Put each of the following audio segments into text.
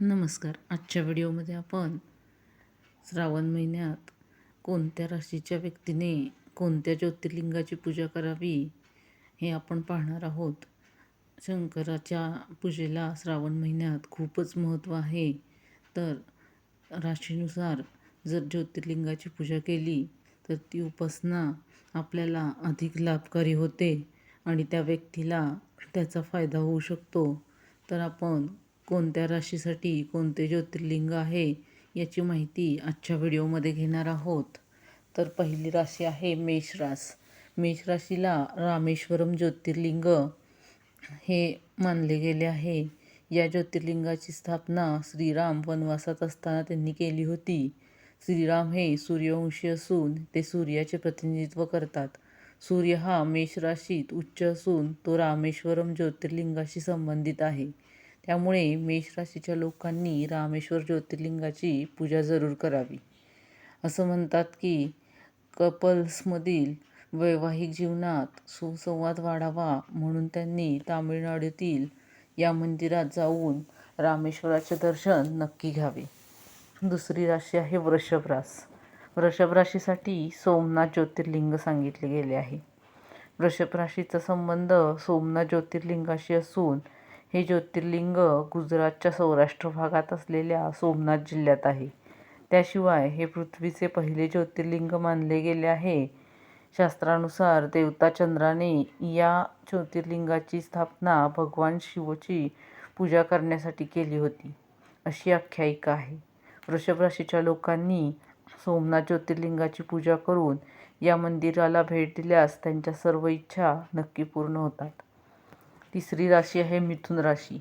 नमस्कार. आजच्या व्हिडिओमध्ये आपण श्रावण महिन्यात कोणत्या राशीच्या व्यक्तीने कोणत्या ज्योतिर्लिंगाची पूजा करावी हे आपण पाहणार आहोत. शंकराच्या पूजेला श्रावण महिन्यात खूपच महत्त्व आहे. तर राशीनुसार जर ज्योतिर्लिंगाची पूजा केली तर ती उपासना आपल्याला अधिक लाभकारी होते आणि त्या व्यक्तीला त्याचा फायदा होऊ शकतो. तर आपण कोणत्या राशीसाठी कोणते ज्योतिर्लिंग आहे याची माहिती आजच्या व्हिडिओमध्ये घेणार आहोत. तर पहिली राशी आहे मेष रास. मेष राशीला रामेश्वरम ज्योतिर्लिंग हे मानले गेले आहे. या ज्योतिर्लिंगाची स्थापना श्रीराम वनवासात असताना त्यांनी केली होती. श्रीराम हे सूर्यवंशी असून ते सूर्याचे प्रतिनिधित्व करतात. सूर्य हा मेष राशीत उच्च असून तो रामेश्वरम ज्योतिर्लिंगाशी संबंधित आहे. त्यामुळे मेष राशीच्या लोकांनी रामेश्वर ज्योतिर्लिंगाची पूजा जरूर करावी. असं म्हणतात की कपल्समधील वैवाहिक जीवनात सुसंवाद वाढावा म्हणून त्यांनी तामिळनाडूतील या मंदिरात जाऊन रामेश्वराचे दर्शन नक्की घ्यावे. दुसरी राशी आहे वृषभ रास. वृषभ राशीसाठी सोमनाथ ज्योतिर्लिंग सांगितले गेले आहे. वृषभ राशीचा संबंध सोमनाथ ज्योतिर्लिंगाशी असून हे ज्योतिर्लिंग गुजरातच्या सौराष्ट्र भागात असलेल्या सोमनाथ जिल्ह्यात आहे. त्याशिवाय हे पृथ्वीचे पहिले ज्योतिर्लिंग मानले गेले आहे. शास्त्रानुसार देवता चंद्राने या ज्योतिर्लिंगाची स्थापना भगवान शिवची पूजा करण्यासाठी केली होती. अशी आख्यायिका आहे. वृषभ राशीच्या लोकांनी सोमनाथ ज्योतिर्लिंगाची पूजा करून या मंदिराला भेट दिल्यास त्यांच्या सर्व इच्छा नक्की पूर्ण होतात. तिसरी राशी आहे मिथुन राशी.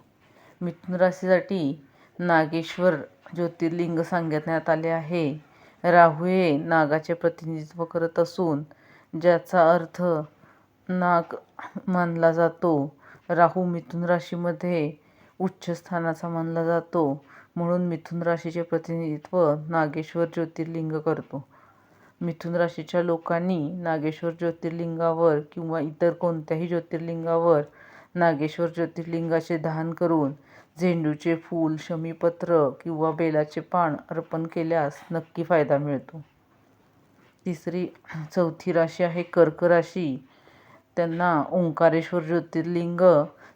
मिथुन राशीसाठी नागेश्वर ज्योतिर्लिंग सांगण्यात आले आहे. राहू हे नागाचे प्रतिनिधित्व करत असून ज्याचा अर्थ नाग मानला जातो. राहू मिथुन राशीमध्ये उच्च स्थानाचा मानला जातो. म्हणून मिथुन राशीचे प्रतिनिधित्व नागेश्वर ज्योतिर्लिंग करतो. मिथुन राशीच्या लोकांनी नागेश्वर ज्योतिर्लिंगावर किंवा इतर कोणत्याही ज्योतिर्लिंगावर नागेश्वर ज्योतिर्लिंगाचे दान करून झेंडूचे फूल शमीपत्र किंवा बेलाचे पान अर्पण केल्यास नक्की फायदा मिळतो. तिसरी चौथी राशी आहे कर्क राशी. त्यांना ओंकारेश्वर ज्योतिर्लिंग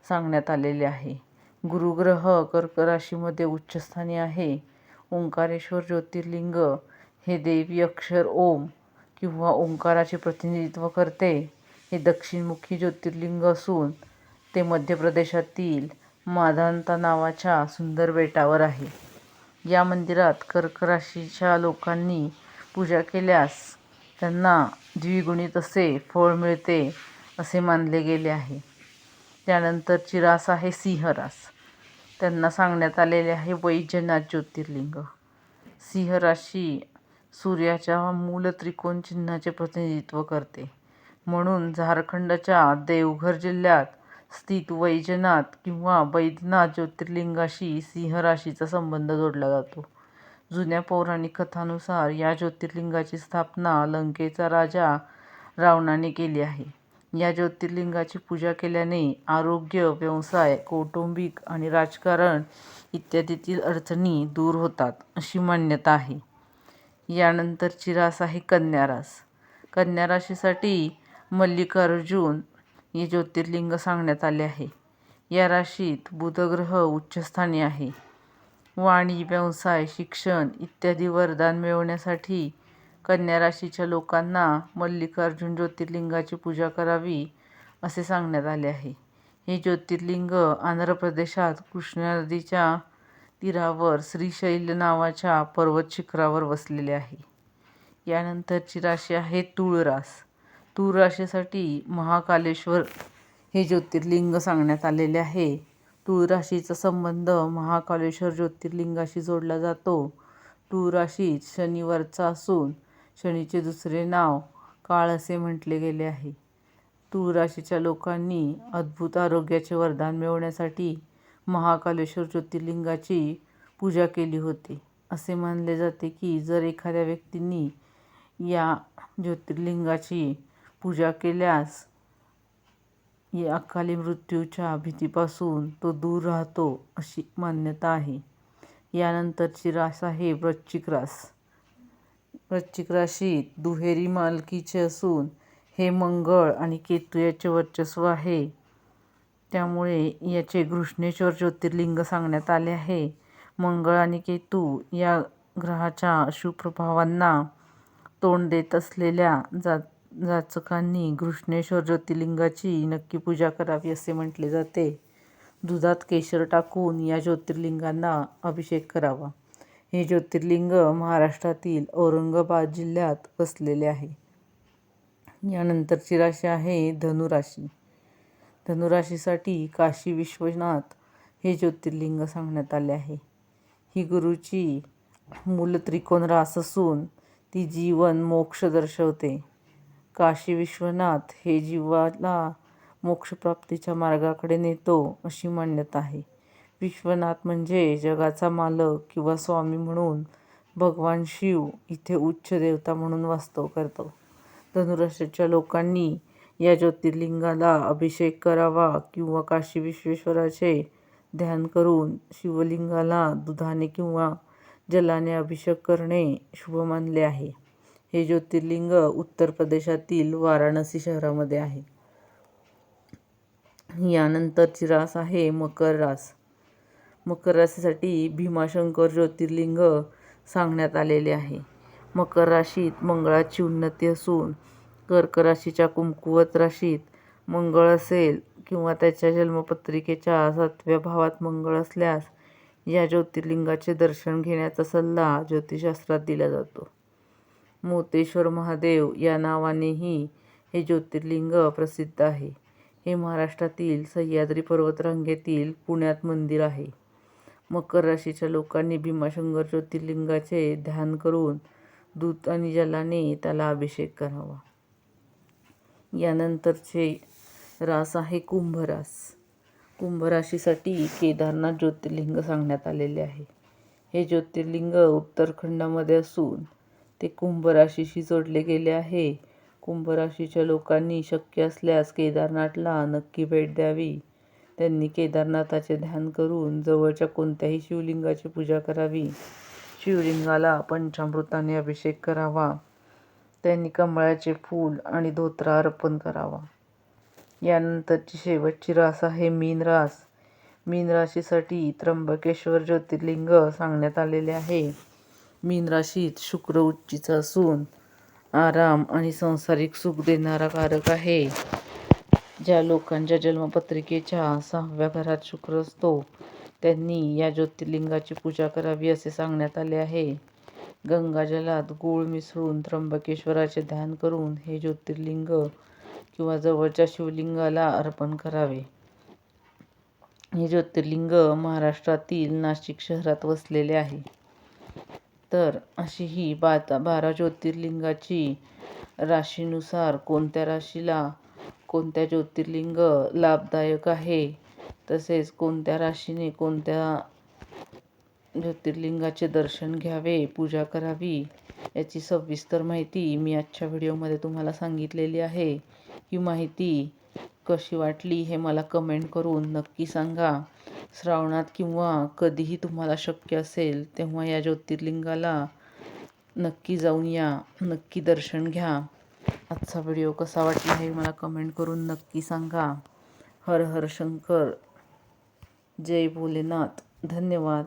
सांगण्यात आलेले आहे. गुरुग्रह कर्क राशीमध्ये उच्चस्थानी आहे. ओंकारेश्वर ज्योतिर्लिंग हे देवी अक्षर ओम किंवा ओंकाराचे प्रतिनिधित्व करते. हे दक्षिणमुखी ज्योतिर्लिंग असून ते मध्य प्रदेशातील माधांता नावाच्या सुंदर बेटावर आहे. या मंदिरात कर्क राशीच्या लोकांनी पूजा केल्यास त्यांना द्विगुणित असे फळ मिळते असे मानले गेले आहे. त्यानंतरची रास आहे सिंह रास त्यांना सांगण्यात आलेले आहे वैजनाथ ज्योतिर्लिंग. सिंह राशी सूर्याच्या मूल त्रिकोण चिन्हाचे प्रतिनिधित्व करते. म्हणून झारखंडच्या देवघर जिल्ह्यात स्थित वैजनाथ किंवा वैद्यनाथ ज्योतिर्लिंगाशी सिंहराशीचा संबंध जोडला जातो. जुन्या पौराणिक कथानुसार या ज्योतिर्लिंगाची स्थापना लंकेचा राजा रावणाने केली आहे. या ज्योतिर्लिंगाची पूजा केल्याने आरोग्य व्यवसाय कौटुंबिक आणि राजकारण इत्यादीतील अडचणी दूर होतात अशी मान्यता आहे. यानंतरची रास आहे कन्या रास कन्या राशीसाठी मल्लिकार्जुन हे ज्योतिर्लिंग सांगण्यात आले आहे. या राशीत बुधग्रह उच्चस्थानी आहे. वाणी व्यवसाय शिक्षण इत्यादी वरदान मिळवण्यासाठी कन्या राशीच्या लोकांना मल्लिकार्जुन ज्योतिर्लिंगाची पूजा करावी असे सांगण्यात आले आहे. हे ज्योतिर्लिंग आंध्र प्रदेशात कृष्णा नदीच्या तीरावर श्रीशैल नावाच्या पर्वत शिखरावर वसलेले आहे. यानंतरची राशी आहे तुळ रास तूळ राशीसाठी महाकालेश्वर हे ज्योतिर्लिंग सांगण्यात आलेले आहे. तूळ राशीचा संबंध महाकालेश्वर ज्योतिर्लिंगाशी जोडला जातो. तूळ राशीत शनिवारचा असून शनीचे दुसरे नाव काळ असे म्हटले गेले आहे. तूळ राशीच्या लोकांनी अद्भुत आरोग्याचे वरदान मिळवण्यासाठी महाकालेश्वर ज्योतिर्लिंगाची पूजा केली होती. असे मानले जाते की जर एखाद्या व्यक्तींनी या ज्योतिर्लिंगाची पूजा केल्यास या अकाली मृत्यूच्या भीतीपासून तो दूर राहतो अशी मान्यता आहे. यानंतरची रास आहे वृश्चिक रास वृश्चिक राशीत दुहेरी मालकीचे असून हे मंगळ आणि केतू याचे वर्चस्व आहे. त्यामुळे याचे घृष्णेश्वर ज्योतिर्लिंग सांगण्यात आले आहे. मंगळ आणि केतू या ग्रहाच्या शुप्रभावांना तोंड देत असलेल्या जात जाचकांनी घृष्णेश्वर ज्योतिर्लिंगाची नक्की पूजा करावी असे म्हटले जाते. दुधात केशर टाकून या ज्योतिर्लिंगांना अभिषेक करावा. हे ज्योतिर्लिंग महाराष्ट्रातील औरंगाबाद जिल्ह्यात वसलेले आहे. यानंतरची राशी आहे धनुराशी. धनुराशीसाठी काशी विश्वनाथ हे ज्योतिर्लिंग सांगण्यात आले आहे. ही गुरुची मूल त्रिकोण रास असून ती जीवन मोक्ष दर्शवते. काशी विश्वनाथ हे जीवाला मोक्षप्राप्तीच्या मार्गाकडे नेतो अशी मान्यता आहे. विश्वनाथ म्हणजे जगाचा मालक किंवा स्वामी म्हणून भगवान शिव इथे उच्च देवता म्हणून वास्तव करतो. धनुराशीच्या लोकांनी या ज्योतिर्लिंगाला अभिषेक करावा किंवा काशी विश्वेश्वराचे ध्यान करून शिवलिंगाला दुधाने किंवा जलाने अभिषेक करणे शुभ मानले आहे. हे ज्योतिर्लिंग उत्तर प्रदेशातील वाराणसी शहरामध्ये आहे. यानंतरची रास आहे मकर रास. मकर राशीसाठी भीमाशंकर ज्योतिर्लिंग सांगण्यात आलेले आहे. मकर राशीत मंगळाची उन्नती असून कर्क राशीच्या कुमकुवत राशीत मंगळ असेल किंवा त्याच्या जन्मपत्रिकेच्या सातव्या भावात मंगळ असल्यास या ज्योतिर्लिंगाचे दर्शन घेण्याचा सल्ला ज्योतिषशास्त्रात दिला जातो. मोतेश्वर महादेव या नावानेही हे ज्योतिर्लिंग प्रसिद्ध आहे. हे महाराष्ट्रातील सह्याद्री पर्वतरांगेतील पुण्यात मंदिर आहे. मकर राशीच्या लोकांनी भीमाशंकर ज्योतिर्लिंगाचे ध्यान करून दूध आणि जलाने त्याला अभिषेक करावा. यानंतरचे रास आहे कुंभरास. कुंभराशीसाठी केदारनाथ ज्योतिर्लिंग सांगण्यात आलेले आहे. हे ज्योतिर्लिंग उत्तराखंडामध्ये असून ते कुंभ राशीशी जोडले गेले आहे. कुंभ राशीच्या लोकांनी शक्य असल्यास केदारनाथला नक्की भेट द्यावी. त्यांनी केदारनाथाचे ध्यान करून जवळच्या कोणत्याही शिवलिंगाची पूजा करावी. शिवलिंगाला पंचामृताने अभिषेक करावा. त्यांनी कमळाचे फूल आणि धोत्रा अर्पण करावा. यानंतरची शेवटची रास आहे मीन रास. मीन राशीसाठी त्र्यंबकेश्वर ज्योतिर्लिंग सांगण्यात आलेले आहे. मीन राशीत शुक्र उच्चीचा असून आराम आणि संसारिक सुख देणारा कारक आहे. ज्या लोकांच्या जन्मपत्रिकेच्या सहाव्या घरात शुक्र असतो त्यांनी या ज्योतिर्लिंगाची पूजा करावी असे सांगण्यात आले आहे. गंगाजलात गूळ मिसळून त्र्यंबकेश्वराचे ध्यान करून हे ज्योतिर्लिंग किंवा जवळच्या शिवलिंगाला अर्पण करावे. हे ज्योतिर्लिंग महाराष्ट्रातील नाशिक शहरात वसलेले आहे. तर अशी ही बाता बारा ज्योतिर्लिंगाची राशीनुसार कोणत्या राशीला कोणत्या ज्योतिर्लिंग लाभदायक आहे? तसेच कोणत्या राशीने कोणत्या ज्योतिर्लिंगाचे दर्शन घ्यावे पूजा करावी याची सविस्तर माहिती मी आजच्या व्हिडिओमध्ये तुम्हाला सांगितलेली आहे. ही माहिती कशी वाटली हे मला कमेंट करून नक्की सांगा. श्रावणात किंवा कधीही तुम्हाला शक्य असेल तेव्हा या ज्योतिर्लिंगाला नक्की जाऊन या नक्की दर्शन घ्या. आजचा व्हिडिओ कसा वाटला हे मला कमेंट करून नक्की सांगा. हर हर शंकर. जय भोलेनाथ. धन्यवाद.